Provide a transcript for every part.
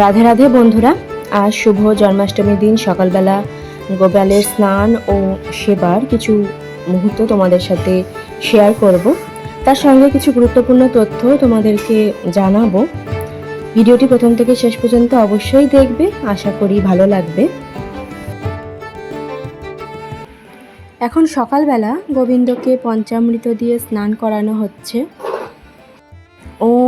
রাধে রাধে বন্ধুরা, আজ শুভ জন্মাষ্টমীর দিন। সকালবেলা গোপালের স্নান ও সেবার কিছু মুহূর্ত তোমাদের সাথে শেয়ার করব। তার সঙ্গে কিছু গুরুত্বপূর্ণ তথ্য তোমাদেরকে জানাব। ভিডিওটি প্রথম থেকে শেষ পর্যন্ত অবশ্যই দেখবে, আশা করি ভালো লাগবে। এখন সকালবেলা গোবিন্দকে পঞ্চামৃত দিয়ে স্নান করানো হচ্ছে।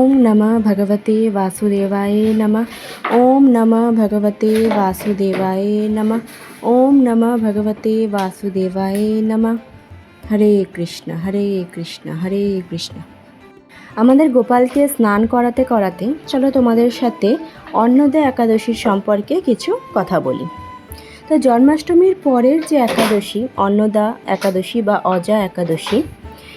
ওম নমঃ ভগবতে বাসুদেবায় নমঃ ওম নমঃ ভগবতে বাসুদেবায় নমঃ ওম নমঃ ভগবতে বাসুদেবায় নমঃ হরে কৃষ্ণ হরে কৃষ্ণ হরে কৃষ্ণ আমাদের গোপালকে স্নান করাতে করাতে চলো তোমাদের সাথে অন্নদা একাদশীর সম্পর্কে কিছু কথা বলি। তো জন্মাষ্টমীর পরের যে একাদশী, অন্নদা একাদশী বা অজা একাদশী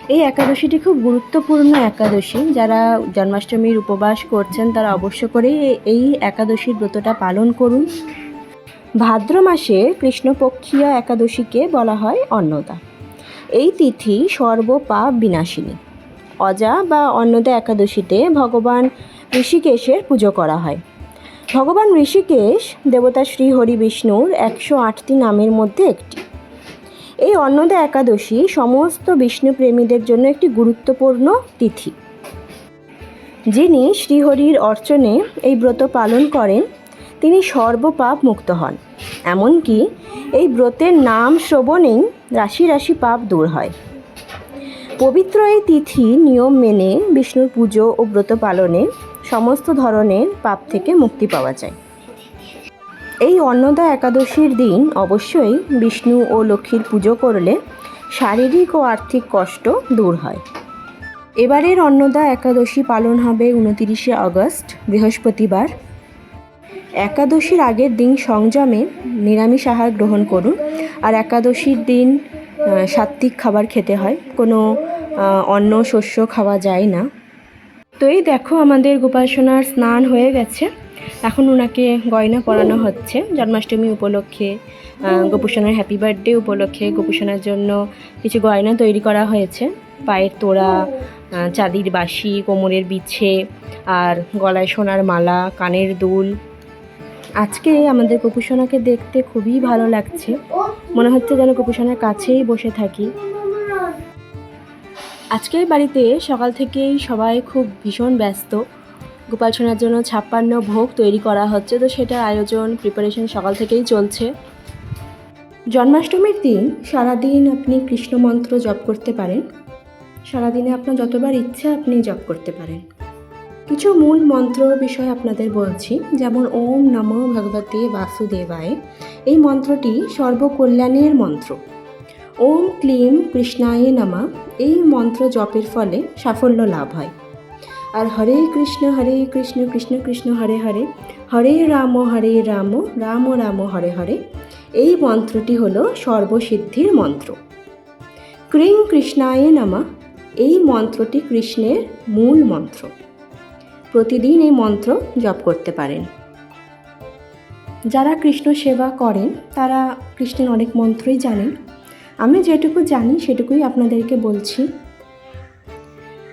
এই একাদশীটি খুব গুরুত্বপূর্ণ একাদশী। যারা জন্মাষ্টমীর উপবাস করছেন, তারা অবশ্য করেই এ- এই একাদশীর ব্রতটা পালন করুন। ভাদ্র মাসে কৃষ্ণপক্ষীয় একাদশীকে বলা হয় অন্নদা। এই তিথি সর্বপাপ বিনাশিনী। অজা বা অন্নদা একাদশীতে ভগবান ঋষিকেশের পুজো করা হয়। ভগবান ঋষিকেশ দেবতা শ্রী হরি বিষ্ণুর একশো আটটি নামের মধ্যে একটি। এই অন্নদা একাদশী সমস্ত বিষ্ণুপ্রেমীদের জন্য একটি গুরুত্বপূর্ণ তিথি। যিনি শ্রীহরির অর্চনে এই ব্রত পালন করেন, তিনি সর্বপাপ মুক্ত হন। এমনকি এই ব্রতের নাম শ্রবণেই রাশি রাশি পাপ দূর হয়। পবিত্র এই তিথি নিয়ম মেনে বিষ্ণুর পুজো ও ব্রত পালনে সমস্ত ধরনের পাপ থেকে মুক্তি পাওয়া যায়। এই অন্নদা একাদশীর দিন অবশ্যই বিষ্ণু ও লক্ষ্মীর পুজো করলে শারীরিক ও আর্থিক কষ্ট দূর হয়। এবারের অন্নদা একাদশী পালন হবে উনতিরিশে আগস্ট, বৃহস্পতিবার। একাদশীর আগের দিন সংযমে নিরামিষ আহার গ্রহণ করুন আর একাদশীর দিন সাত্ত্বিক খাবার খেতে হয়। কোনো অন্ন শস্য খাওয়া যায় না। তো এই দেখো আমাদের গোপালসোনার স্নান হয়ে গেছে। এখন ওনাকে গয়না পরানো হচ্ছে। জন্মাষ্টমী উপলক্ষে গোপুসোনার হ্যাপি বার্থডে উপলক্ষে গোপুসোনার জন্য কিছু গয়না তৈরি করা হয়েছে। পায়ের তোড়া চাঁদির বাঁশি, কোমরের বিছে আর গলায় সোনার মালা, কানের দুল। আজকে আমাদের গোপুসোনাকে দেখতে খুবই ভালো লাগছে। মনে হচ্ছে যেন গোপুসোনার কাছেই বসে থাকি। আজকের বাড়িতে সকাল থেকেই সবাই খুব ভীষণ ব্যস্ত। গোপাল সোনার জন্য ছাপ্পান্ন ভোগ তৈরি করা হচ্ছে, তো সেটার আয়োজন প্রিপারেশন সকাল থেকেই চলছে। জন্মাষ্টমীর দিন সারাদিন আপনি কৃষ্ণ মন্ত্র জপ করতে পারেন। সারাদিনে আপনার যতবার ইচ্ছা আপনি জপ করতে পারেন। কিছু মূল মন্ত্র বিষয় আপনাদের বলছি, যেমন ওম নম ভগবতে বাসুদেবায়। এই মন্ত্রটি সর্বকল্যাণের মন্ত্র। ওম ক্লিম কৃষ্ণায় নামা। এই মন্ত্র জপের ফলে সাফল্য লাভ হয়। আর হরে কৃষ্ণ হরে কৃষ্ণ কৃষ্ণ কৃষ্ণ, হরে হরে হরে রাম হরে রাম রাম রাম, হরে হরে। এই মন্ত্রটি হল সর্বসিদ্ধির মন্ত্র। ক্রিং কৃষ্ণায় নামা। এই মন্ত্রটি কৃষ্ণের মূল মন্ত্র। প্রতিদিন এই মন্ত্র জপ করতে পারেন। যারা কৃষ্ণ সেবা করেন, তারা কৃষ্ণের অনেক মন্ত্রই জানেন। আমি যেটুকু জানি সেটুকুই আপনাদেরকে বলছি।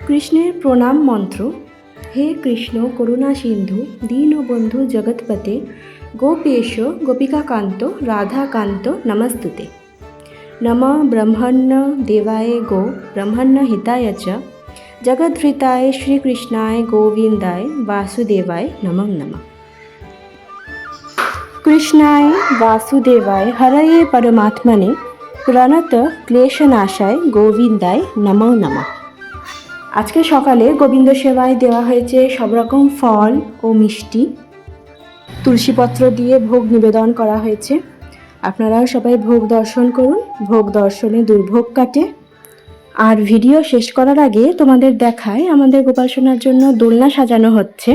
কৃষ্ণের প্রণাম মন্ত্র, হে কৃষ্ণ করুণা সিন্ধু দীনবন্ধু জগৎপতে, গোপেশ গোপিকাকান্ত, রাধাকান্ত নমস্তুতে। নম ব্রহ্মণ্য দেবায় গো ব্রহ্মণ্য হিতায় চ। জগদ্ধৃতায় শ্রীকৃষ্ণায় গোবিন্দায় বাসুদেবায় নমঃ নমঃ। কৃষ্ণায় বাসুদেবায় হরয়ে পরমাত্মনে প্রণত ক্লেশনাশায় গোবিন্দায় নমো নমঃ। আজকে সকালে গোবিন্দ সেবায় দেওয়া হয়েছে সব রকম ফল ও মিষ্টি। তুলসীপত্র দিয়ে ভোগ নিবেদন করা হয়েছে। আপনারাও সবাই ভোগ দর্শন করুন, ভোগ দর্শনে দুর্ভোগ কাটে। আর ভিডিও শেষ করার আগে তোমাদের দেখায় আমাদের গোপাল সোনার জন্য দোলনা সাজানো হচ্ছে।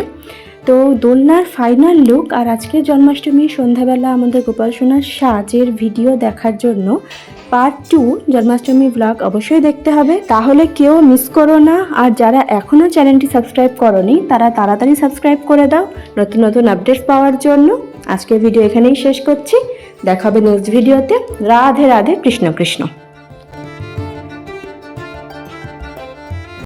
তো দোলনার ফাইনাল লুক আর আজকে জন্মাষ্টমীর সন্ধ্যাবেলা আমাদের গোপাল সোনার সাজের ভিডিও দেখার জন্য পার্ট টু জন্মাষ্টমী ব্লগ অবশ্যই দেখতে হবে। তাহলে কেউ মিস করো না। আর যারা এখনও চ্যানেলটি সাবস্ক্রাইব করনি, তারা তাড়াতাড়ি সাবস্ক্রাইব করে দাও। নতুন নতুন আপডেট পাওয়ার জন্য। আজকের ভিডিও এখানেই শেষ করছি। দেখা হবে নেক্সট ভিডিওতে রাধে রাধে, কৃষ্ণ কৃষ্ণ।